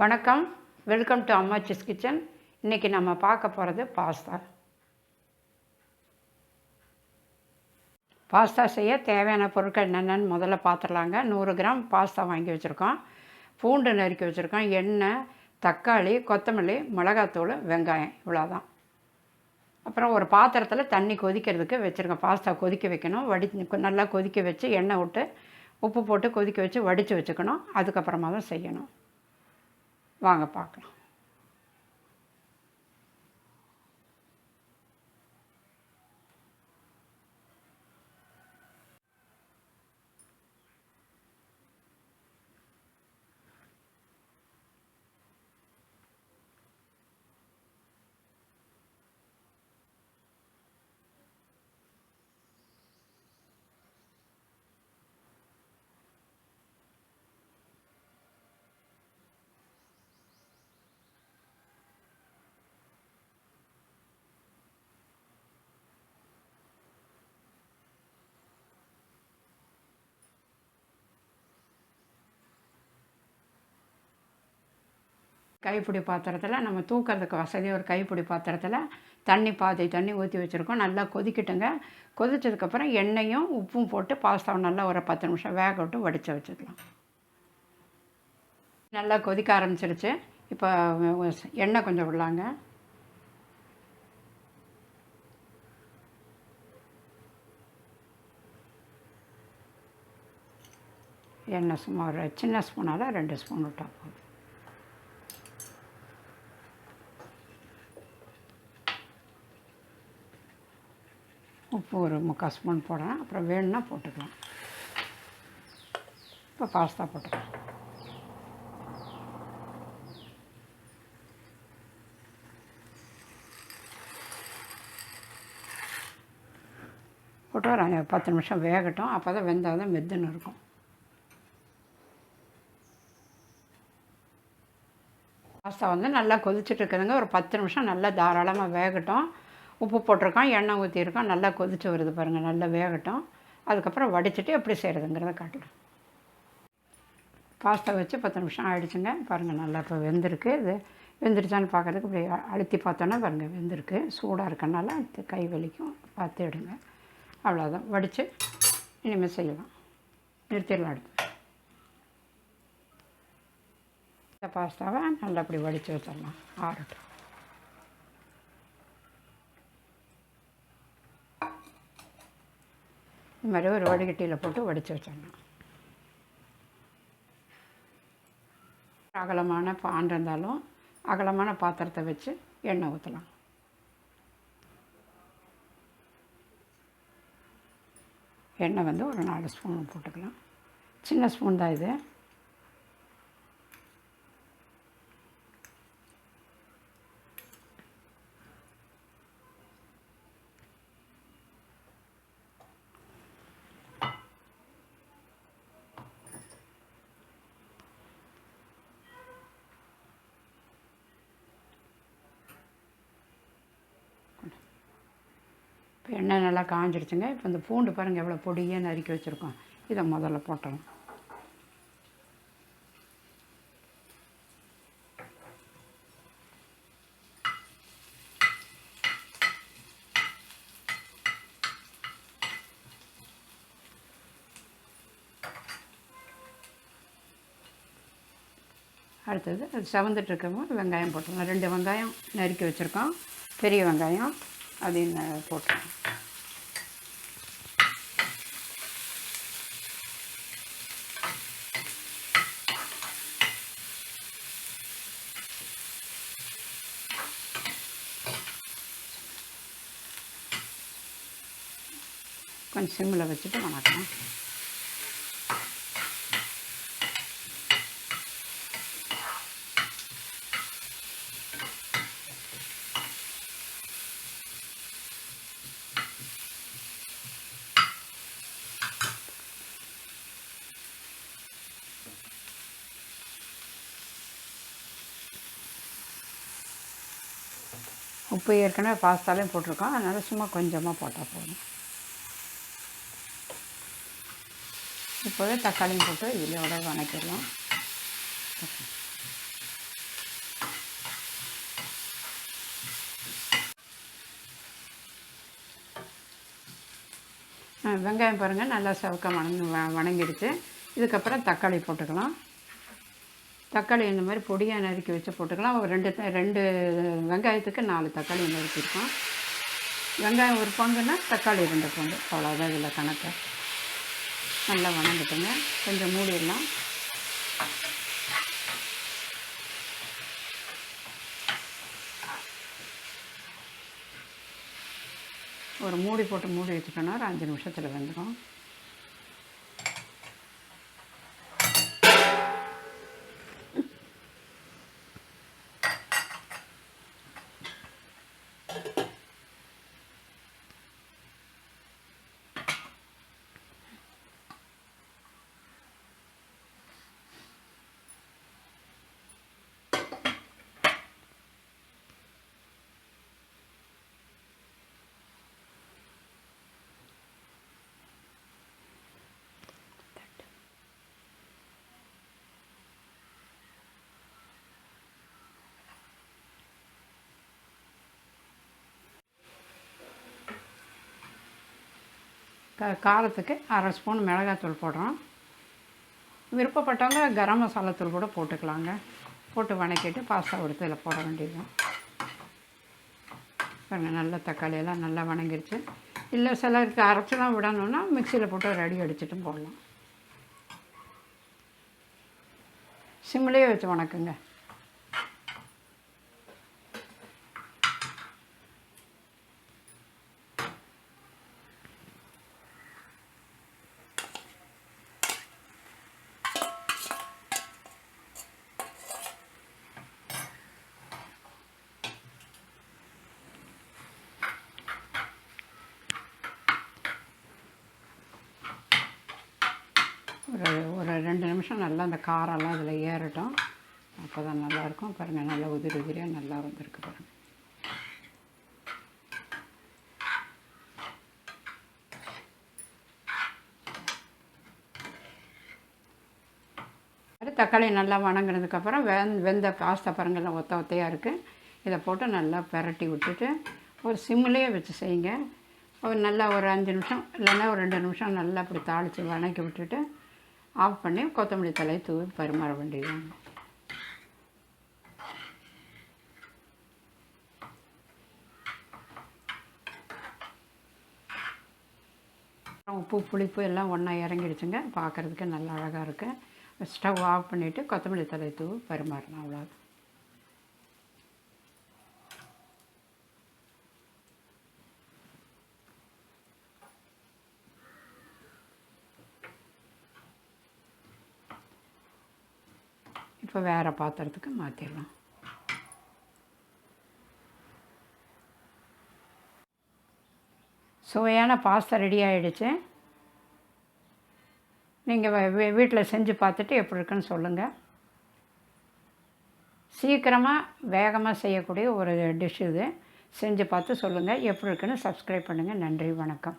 வணக்கம். Welcome to Ammachi's kitchen இன்றைக்கி நம்ம பார்க்க போகிறது பாஸ்தா பாஸ்தா செய்ய தேவையான பொருட்கள் என்னென்னு முதல்ல பார்த்துடலாங்க. நூறு கிராம் பாஸ்தா வாங்கி வச்சுருக்கோம். பூண்டு நறுக்கி வச்சுருக்கோம். எண்ணெய் தக்காளி கொத்தமல்லி மிளகாத்தூள் வெங்காயம். இவ்வளோதான் அப்புறம் ஒரு பாத்திரத்தில் தண்ணி கொதிக்கிறதுக்கு வச்சுருக்கோம் பாஸ்தா கொதிக்க வைக்கணும். வடி நல்லா கொதிக்க வச்சு எண்ணெய் விட்டு உப்பு போட்டு கொதிக்க வச்சு வடித்து வச்சுக்கணும். அதுக்கப்புறமா தான் செய்யணும். வாங்க பார்க்கலாம். கைப்பிடி பாத்திரத்தில் நம்ம தூக்கிறதுக்கு வசதி ஒரு கைப்பிடி பாத்திரத்தில் தண்ணி பாதி தண்ணி ஊற்றி வச்சுருக்கோம். நல்லா கொதிக்கிட்டுங்க. கொதிச்சதுக்கப்புறம் எண்ணெயும் உப்பும் போட்டு பாஸ்தாவை நல்லா ஒரு பத்து நிமிஷம் வேக விட்டு வடித்து வச்சுக்கலாம். நல்லா கொதிக்க ஆரம்பிச்சிருச்சு. இப்போ எண்ணெய் கொஞ்சம் விடலாங்க. எண்ணெய் சும்மா ஒரு சின்ன ஸ்பூனால் ரெண்டு ஸ்பூன் விட்டால் போதும். உப்பு ஒரு முக்கால் ஸ்பூன் போடுறேன் அப்புறம் வேணும்னா போட்டுக்கலாம். இப்போ பாஸ்தா போட்டுக்கலாம். போட்டு ஒரு பத்து நிமிஷம் வேகட்டும். அப்போ தான் வெந்தால் தான் மெத்துன்னு இருக்கும். பாஸ்தா வந்து நல்லா கொதிச்சுட்டு இருக்குதுங்க. ஒரு பத்து நிமிஷம் நல்லா தாராளமாக வேகட்டும். உப்பு போட்டிருக்கோம் எண்ணெய் ஊற்றிருக்கோம் நல்லா கொதிச்சு வருது பாருங்கள் நல்லா வேகட்டும். அதுக்கப்புறம் வடிச்சிட்டு எப்படி செய்கிறதுங்கிறத காட்டலாம் பாஸ்தா வச்சு பத்து நிமிஷம் ஆகிடுச்சுங்க பாருங்கள் நல்லா இப்போ வெந்திருக்கு. இது வெந்துருச்சான்னு பார்க்குறதுக்கு இப்படி அழுத்தி பார்த்தோன்னா பாருங்கள் வெந்திருக்கு. சூடாக இருக்கனால கை வலிக்கும். பார்த்து எடுங்க. அவ்வளோதான் வடித்து இனிமேல் செய்யலாம். நிறுத்திடலாம் அடுத்து. இந்த பாஸ்தாவை நல்லா அப்படி வடித்து வச்சிடலாம். ஆறட்டும். இது மாதிரி ஒரு வடிகட்டியில் போட்டு வடித்து வச்சிடணும். அகலமான பான் இருந்தாலும் அகலமான பாத்திரத்தை வச்சு எண்ணெய் ஊற்றலாம் எண்ணெய் வந்து ஒரு நாலு ஸ்பூன் போட்டுக்கலாம். சின்ன ஸ்பூன் தான் இது. இப்போ எண்ணெய் நல்லா காஞ்சிடுச்சுங்க. இப்போ இந்த பூண்டு பாருங்கள் எவ்வளோ பொடியாக நறுக்கி வச்சுருக்கோம். இதை முதல்ல போட்டலாம் அடுத்தது அது செவந்துட்டு இருக்கவும் வெங்காயம் போட்டுக்கலாம். ரெண்டு வெங்காயம் நறுக்கி வச்சுருக்கோம். பெரிய வெங்காயம். அதையும் போட்டுருக்கோம் கொஞ்சம் சிம்மில் வச்சுட்டு வணக்கம். உப்பு ஏற்கனவே பாஸ்தாலையும் போட்டிருக்கோம். அதனால் சும்மா கொஞ்சமாக போட்டால் போதும். இப்போவே தக்காளியும் போட்டு இலையோட வணக்கிடலாம். வெங்காயம் பாருங்கள் நல்லா செவக்க வணங்கி வணங்கிடுச்சு. இதுக்கப்புறம் தக்காளி போட்டுக்கலாம். தக்காளி இந்த மாதிரி பொடியாக நறுக்கி வச்சு போட்டுக்கலாம். ஒரு ரெண்டு த- ரெண்டு வெங்காயத்துக்கு நாலு தக்காளி நறுக்கியிருக்கோம். வெங்காயம் ஒரு பங்குன்னா தக்காளி ரெண்டு பங்கு. அவ்வளோதான் இதில் கணக்கு. நல்லா வணங்கிட்டுங்க. கொஞ்சம் மூடிடலாம். ஒரு மூடி போட்டு மூடி வச்சுட்டோன்னா ஒரு அஞ்சு நிமிஷத்தில் வந்துடும் காரத்துக்கு அரை ஸ்பூன் மிளகாத்தூள் போடுறோம். விருப்பப்பட்டவங்க கரம் மசாலா தூள் கூட போட்டுக்கலாங்க. போட்டு வணக்கிட்டு பாஸ்தா எடுத்து இதில் போட வேண்டியதுதான். பாருங்க நல்ல தக்காளியெல்லாம் நல்லா வணங்கிருச்சு. இல்லை சிலருக்கு அரைச்செல்லாம் விடணும்னா மிக்சியில் போட்டு ரெடி அடிச்சிட்டும் போடலாம். சிம்லேயே வச்சு வணக்குங்க. ஒரு ஒரு ரெண்டு நிமிஷம் நல்லா அந்த காரெல்லாம் அதில் ஏறட்டும். அப்போ தான் நல்லாயிருக்கும். பாருங்கள் நல்லா உதிரி உதிரியாக நல்லா வந்திருக்கு பாருங்கள் அது தக்காளி நல்லா வணங்கினதுக்கப்புறம் வெந் வெந்த பாஸ்தா பாருங்கள் ஒத்த ஒத்தையாக இருக்குது இதை போட்டு நல்லா பெரட்டி விட்டுட்டு ஒரு சிம்லேயே வச்சு செய்யுங்க. ஒரு நல்லா ஒரு அஞ்சு நிமிஷம் இல்லைன்னா ஒரு ரெண்டு நிமிஷம் நல்லா அப்படி தாளித்து வணக்கி விட்டுட்டு ஆஃப் பண்ணி கொத்தமல்லி தலை தூவி பரிமாற வேண்டியதுதாங்க உப்பு புளிப்பு எல்லாம் ஒன்றா இறங்கிடுச்சுங்க. பார்க்குறதுக்கு நல்லா அழகாக இருக்குது ஸ்டவ் ஆஃப் பண்ணிவிட்டு கொத்தமல்லி தலை தூவி பரிமாறலாம் அவ்வளோ இப்போ வேறு பாத்திரத்துக்கு மாற்றிடலாம் சுவையான பாஸ்தா ரெடி ஆகிடுச்சு நீங்கள் வீட்டில் செஞ்சு பார்த்துட்டு எப்படி இருக்குன்னு சொல்லுங்கள் சீக்கிரமாக வேகமாக செய்யக்கூடிய ஒரு டிஷ் இது. செஞ்சு பார்த்து சொல்லுங்கள் எப்படி இருக்குன்னு சப்ஸ்கிரைப் பண்ணுங்கள் நன்றி வணக்கம்.